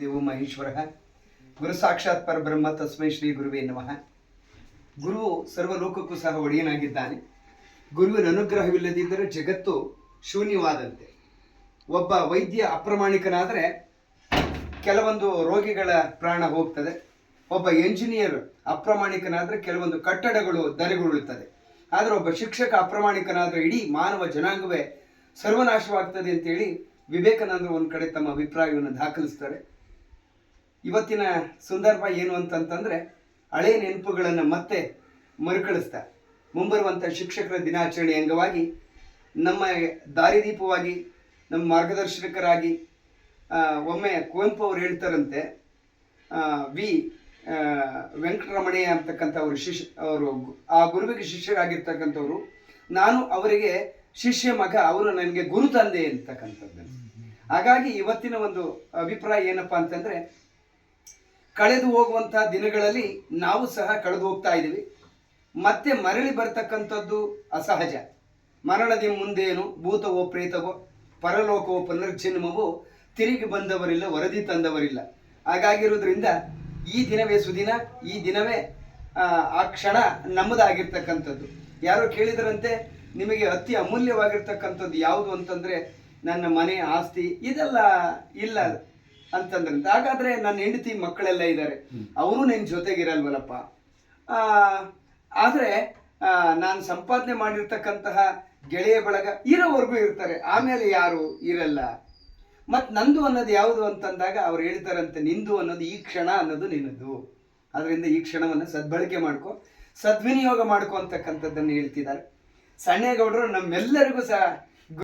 ದೇವೋ ಮಹೇಶ್ವರ. ಗುರು ಸಾಕ್ಷಾತ್ ಪರಬ್ರಹ್ಮ, ತಸ್ಮೈ ಶ್ರೀ ಗುರುವೇ ನಮಃ. ಸರ್ವ ಸರ್ವಲೋಕಕ್ಕೂ ಸಹ ಒಡೆಯನಾಗಿದ್ದಾನೆ. ಗುರುವಿನ ಅನುಗ್ರಹವಿಲ್ಲದಿದ್ದರೆ ಜಗತ್ತು ಶೂನ್ಯವಾದಂತೆ. ಒಬ್ಬ ವೈದ್ಯ ಅಪ್ರಾಮಾಣಿಕನಾದರೆ ಕೆಲವೊಂದು ರೋಗಿಗಳ ಪ್ರಾಣ ಹೋಗ್ತದೆ. ಒಬ್ಬ ಎಂಜಿನಿಯರ್ ಅಪ್ರಾಮಾಣಿಕನಾದರೆ ಕೆಲವೊಂದು ಕಟ್ಟಡಗಳು ದರೆಗೊಳ್ಳುತ್ತದೆ ಆದರೆ ಒಬ್ಬ ಶಿಕ್ಷಕ ಅಪ್ರಾಮಾಣಿಕನಾದರೆ ಇಡೀ ಮಾನವ ಜನಾಂಗವೇ ಸರ್ವನಾಶವಾಗ್ತದೆ ಅಂತೇಳಿ ವಿವೇಕಾನಂದರು ಒಂದು ಕಡೆ ತಮ್ಮ ಅಭಿಪ್ರಾಯವನ್ನು ದಾಖಲಿಸ್ತಾರೆ. ಇವತ್ತಿನ ಸಂದರ್ಭ ಏನು ಅಂತಂತಂದ್ರೆ ಹಳೆ ನೆನಪುಗಳನ್ನು ಮತ್ತೆ ಮರುಕಳಿಸ್ತಾ ಮುಂಬರುವಂಥ ಶಿಕ್ಷಕರ ದಿನಾಚರಣೆ ಅಂಗವಾಗಿ ನಮ್ಮ ದಾರಿದೀಪವಾಗಿ ನಮ್ಮ ಮಾರ್ಗದರ್ಶಕರಾಗಿ ಒಮ್ಮೆ ಕುವೆಂಪು ಅವರು ಹೇಳ್ತಾರಂತೆ ವಿ ವೆಂಕಟರಮಣಯ್ಯ ಅಂತಕ್ಕಂಥ ಅವರು ಶಿಷ್ಯ ಅವರು ಆ ಗುರುವಿಗೆ ಶಿಷ್ಯರಾಗಿರ್ತಕ್ಕಂಥವ್ರು. ನಾನು ಅವರಿಗೆ ಶಿಷ್ಯ ಮಗ ಅವರು ನನಗೆ ಗುರು ತಂದೆ ಅಂತಕ್ಕಂಥದ್ದು. ಹಾಗಾಗಿ ಇವತ್ತಿನ ಒಂದು ಅಭಿಪ್ರಾಯ ಏನಪ್ಪಾ ಅಂತಂದ್ರೆ ಕಳೆದು ಹೋಗುವಂತಹ ದಿನಗಳಲ್ಲಿ ನಾವು ಸಹ ಕಳೆದು ಹೋಗ್ತಾ ಇದ್ದೀವಿ. ಮತ್ತೆ ಮರಳಿ ಬರ್ತಕ್ಕಂಥದ್ದು ಅಸಹಜ. ಮರಣದ ಮುಂದೇನು ಭೂತವೋ ಪ್ರೇತವೋ ಪರಲೋಕವೋ ಪುನರ್ಜನ್ಮವೋ ತಿರುಗಿ ಬಂದವರಿಲ್ಲ ವರದಿ ತಂದವರಿಲ್ಲ. ಹಾಗಾಗಿರೋದ್ರಿಂದ ಈ ದಿನವೇ ಸುದಿನ ಈ ದಿನವೇ ಆ, ಆ ಕ್ಷಣ ನಮ್ಮದಾಗಿರ್ತಕ್ಕಂಥದ್ದು. ಯಾರೋ ಕೇಳಿದರಂತೆ ನಿಮಗೆ ಅತಿ ಅಮೂಲ್ಯವಾಗಿರ್ತಕ್ಕಂಥದ್ದು ಯಾವುದು ಅಂತಂದ್ರೆ ನನ್ನ ಮನೆ ಆಸ್ತಿ ಇದೆಲ್ಲ ಇಲ್ಲ. ಅಂತಂದ್ರಂತೆ ಹಾಗಾದ್ರೆ ನನ್ನ ಹೆಂಡತಿ ಮಕ್ಕಳೆಲ್ಲ ಇದ್ದಾರೆ ಅವರು ನಿನ್ನ ಜೊತೆಗಿರಲ್ವಲ್ಲಪ್ಪ. ಆ, ಆದ್ರೆ ಆ, ನಾನು ಸಂಪಾದನೆ ಮಾಡಿರ್ತಕ್ಕಂತಹ ಗೆಳೆಯ ಬಳಗ ಇರೋವರೆಗೂ ಇರ್ತಾರೆ. ಆಮೇಲೆ ಯಾರು ಇರಲ್ಲ. ಮತ್ ನಂದು ಅನ್ನೋದು ಯಾವುದು ಅಂತಂದಾಗ ಅವ್ರು ಹೇಳ್ತಾರಂತೆ ನಿಂದು ಅನ್ನೋದು ಈ ಕ್ಷಣ ಅನ್ನೋದು ನಿನ್ನದು ಅದರಿಂದ ಈ ಕ್ಷಣವನ್ನು ಸದ್ಬಳಕೆ ಮಾಡ್ಕೊ ಸದ್ವಿನಿಯೋಗ ಮಾಡ್ಕೊ ಅಂತಕ್ಕಂಥದ್ದನ್ನು ಹೇಳ್ತಿದ್ದಾರೆ. ಸಣ್ಣೇಗೌಡರು ನಮ್ಮೆಲ್ಲರಿಗೂ ಸಹ